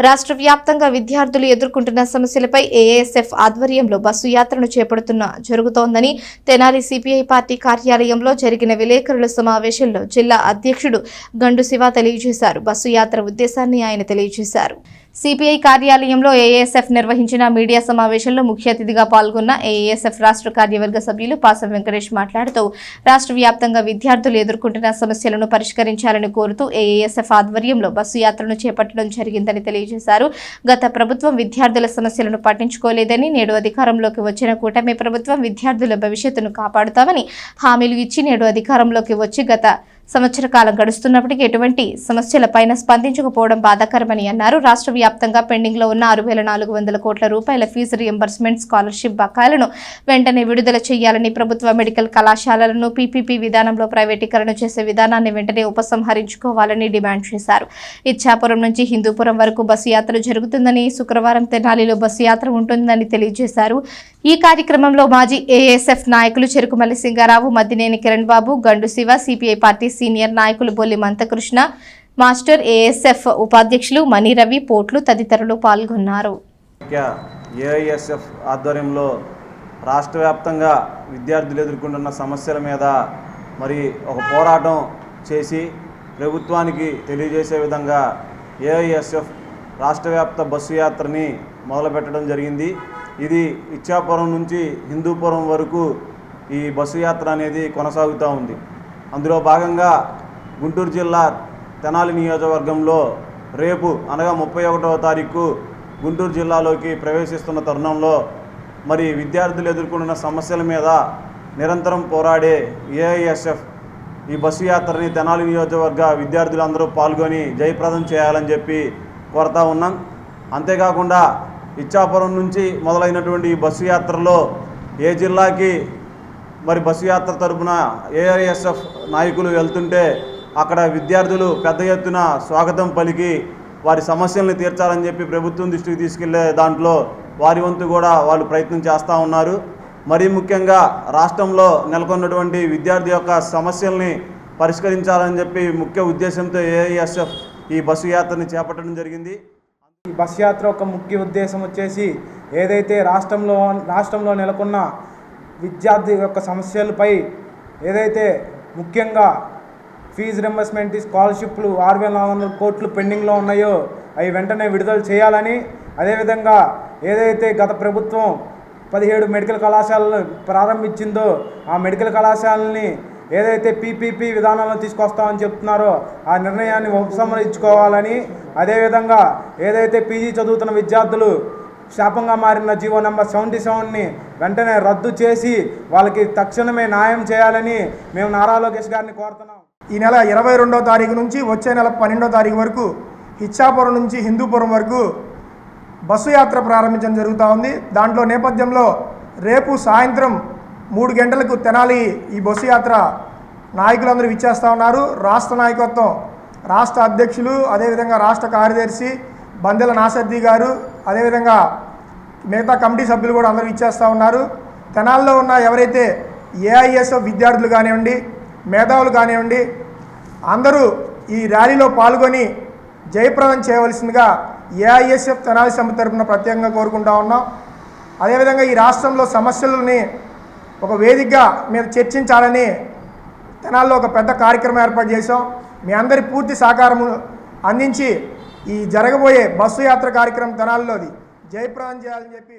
రాష్ట్ర వ్యాప్తంగా విద్యార్థులు ఎదుర్కొంటున్న సమస్యలపై ఏఎస్ఎఫ్ ఆధ్వర్యంలో బస్సు యాత్రను చేపడుతున్న జరుగుతోందని తెనాలి సిపిఐ పార్టీ కార్యాలయంలో జరిగిన విలేకరుల సమావేశంలో జిల్లా అధ్యక్షుడు గండు శివ తెలియజేశారు. బస్సు యాత్ర ఉద్దేశాన్ని ఆయన తెలియజేశారు. సిపిఐ కార్యాలయంలో ఏఎస్ఎఫ్ నిర్వహించిన మీడియా సమావేశంలో ముఖ్య అతిథిగా పాల్గొన్న ఏఎస్ఎఫ్ రాష్ట్ర కార్యవర్గ సభ్యులు పాసం వెంకటేష్ మాట్లాడుతూ రాష్ట్ర వ్యాప్తంగా విద్యార్థులు ఎదుర్కొంటున్న సమస్యలను పరిష్కరించాలని కోరుతూ ఏఏఎస్ఎఫ్ ఆధ్వర్యంలో బస్సు యాత్రను చేపట్టడం జరిగిందని తెలియజేశారు. గత ప్రభుత్వం విద్యార్థుల సమస్యలను పట్టించుకోలేదని నేడు అధికారంలోకి వచ్చిన కూటమి ప్రభుత్వం విద్యార్థుల భవిష్యత్తును కాపాడుతామని హామీలు ఇచ్చి నేడు అధికారంలోకి వచ్చి గత సంవత్సర కాలం గడుస్తున్నప్పటికీ ఎటువంటి సమస్యలపైన స్పందించకపోవడం బాధాకరమని అన్నారు. రాష్ట్ర వ్యాప్తంగా పెండింగ్లో ఉన్న ఆరు వేల నాలుగు వందల కోట్ల రూపాయల ఫీజు రియంబర్స్మెంట్ స్కాలర్షిప్ బకాయిలను వెంటనే విడుదల చేయాలని ప్రభుత్వ మెడికల్ కళాశాలలను పీపీపీ విధానంలో ప్రైవేటీకరణ చేసే విధానాన్ని వెంటనే ఉపసంహరించుకోవాలని డిమాండ్ చేశారు. ఇచ్చాపురం నుంచి హిందూపురం వరకు బస్సు యాత్ర జరుగుతుందని శుక్రవారం తెనాలిలో బస్సు యాత్ర ఉంటుందని తెలియజేశారు. ఈ కార్యక్రమంలో మాజీ ఏఎస్ఎఫ్ నాయకులు చెరుకుమల్లి సింగారావు మద్దినేని కిరణ్ బాబు గండు శివ సిపిఐ పార్టీ సీనియర్ నాయకులు బొల్లి మంతకృష్ణ మాస్టర్ ఏఎస్ఎఫ్ ఉపాధ్యక్షులు మణి రవి పోట్లు తదితరులు పాల్గొన్నారు. ముఖ్య ఏఐఎస్ఎఫ్ ఆధ్వర్యంలో రాష్ట్ర వ్యాప్తంగా విద్యార్థులు ఎదుర్కొంటున్న సమస్యల మీద మరి ఒక పోరాటం చేసి ప్రభుత్వానికి తెలియజేసే విధంగా ఏఐఎస్ఎఫ్ రాష్ట్ర వ్యాప్త బస్సు యాత్రని మొదలుపెట్టడం జరిగింది. ఇది ఇచ్చాపురం నుంచి హిందూపురం వరకు ఈ బస్సు యాత్ర అనేది కొనసాగుతూ ఉంది. అందులో భాగంగా గుంటూరు జిల్లా తెనాలి నియోజకవర్గంలో రేపు అనగా ముప్పై ఒకటవ తారీఖు గుంటూరు జిల్లాలోకి ప్రవేశిస్తున్న తరుణంలో మరి విద్యార్థులు ఎదుర్కొంటున్న సమస్యల మీద నిరంతరం పోరాడే ఏఐఎస్ఎఫ్ ఈ బస్సు యాత్రని తెనాలి నియోజకవర్గ విద్యార్థులందరూ పాల్గొని జయప్రదం చేయాలని చెప్పి కోరుతా ఉన్నాం. అంతేకాకుండా ఇచ్చాపురం నుంచి మొదలైనటువంటి ఈ బస్సు యాత్రలో ఏ జిల్లాకి మరి బస్సు యాత్ర తరపున ఏఐఎస్ఎఫ్ నాయకులు వెళ్తుంటే అక్కడ విద్యార్థులు పెద్ద ఎత్తున స్వాగతం పలికి వారి సమస్యల్ని తీర్చాలని చెప్పి ప్రభుత్వం దృష్టికి తీసుకెళ్ళే దాంట్లో వారి వంతు కూడా వాళ్ళు ప్రయత్నం చేస్తూ ఉన్నారు. మరీ ముఖ్యంగా రాష్ట్రంలో నెలకొన్నటువంటి విద్యార్థి యొక్క సమస్యల్ని పరిష్కరించాలని చెప్పి ముఖ్య ఉద్దేశంతో ఏఐఎస్ఎఫ్ ఈ బస్సు యాత్రని చేపట్టడం జరిగింది. ఈ బస్ యాత్ర యొక్క ముఖ్య ఉద్దేశం వచ్చేసి ఏదైతే రాష్ట్రంలో రాష్ట్రంలో నెలకొన్న విద్యార్థి యొక్క సమస్యలపై ఏదైతే ముఖ్యంగా ఫీజు రింబర్స్మెంట్ స్కాలర్షిప్లు ఆరు వేల నాలుగు వందల కోట్లు పెండింగ్లో ఉన్నాయో అవి వెంటనే విడుదల చేయాలని అదేవిధంగా ఏదైతే గత ప్రభుత్వం పదిహేడు మెడికల్ కళాశాలలు ప్రారంభించిందో ఆ మెడికల్ కళాశాలని ఏదైతే పీపీపీ విధానంలో తీసుకొస్తామని చెప్తున్నారో ఆ నిర్ణయాన్ని ఉపసంహరించుకోవాలని అదేవిధంగా ఏదైతే పీజీ చదువుతున్న విద్యార్థులు శాపంగా మారిన జీవో నెంబర్ సెవెంటీ సెవెన్ని వెంటనే రద్దు చేసి వాళ్ళకి తక్షణమే న్యాయం చేయాలని మేము నారా లోకేష్ గారిని కోరుతున్నాం. ఈ నెల ఇరవై రెండో తారీఖు నుంచి వచ్చే నెల పన్నెండో తారీఖు వరకు ఇచ్చాపురం నుంచి హిందూపురం వరకు బస్సు యాత్ర ప్రారంభించడం జరుగుతూ ఉంది. దాంట్లో నేపథ్యంలో రేపు సాయంత్రం మూడు గంటలకు తెనాలి ఈ బస్సు యాత్ర నాయకులందరూ విచ్చేస్తూ ఉన్నారు. రాష్ట్ర నాయకత్వం రాష్ట్ర అధ్యక్షులు అదేవిధంగా రాష్ట్ర కార్యదర్శి బందెల నాసర్ది గారు అదేవిధంగా మిగతా కమిటీ సభ్యులు కూడా అందరూ ఇచ్చేస్తూ ఉన్నారు. తెనాల్లో ఉన్న ఎవరైతే ఏఐఎస్ఎఫ్ విద్యార్థులు కానివ్వండి మేధావులు కానివ్వండి అందరూ ఈ ర్యాలీలో పాల్గొని జయప్రదం చేయవలసిందిగా ఏఐఎస్ఎఫ్ తెనాలి సమితి తరఫున ప్రత్యేకంగా కోరుకుంటా ఉన్నాం. అదేవిధంగా ఈ రాష్ట్రంలో సమస్యలని ఒక వేదికగా మీద చర్చించాలని తెనాల్లో ఒక పెద్ద కార్యక్రమం ఏర్పాటు చేశాం. మీ అందరి పూర్తి సహకారము అందించి ఈ జరగబోయే బస్సు యాత్ర కార్యక్రమం తెనాల్లోది. జయప్రాణం చేయాలని చెప్పి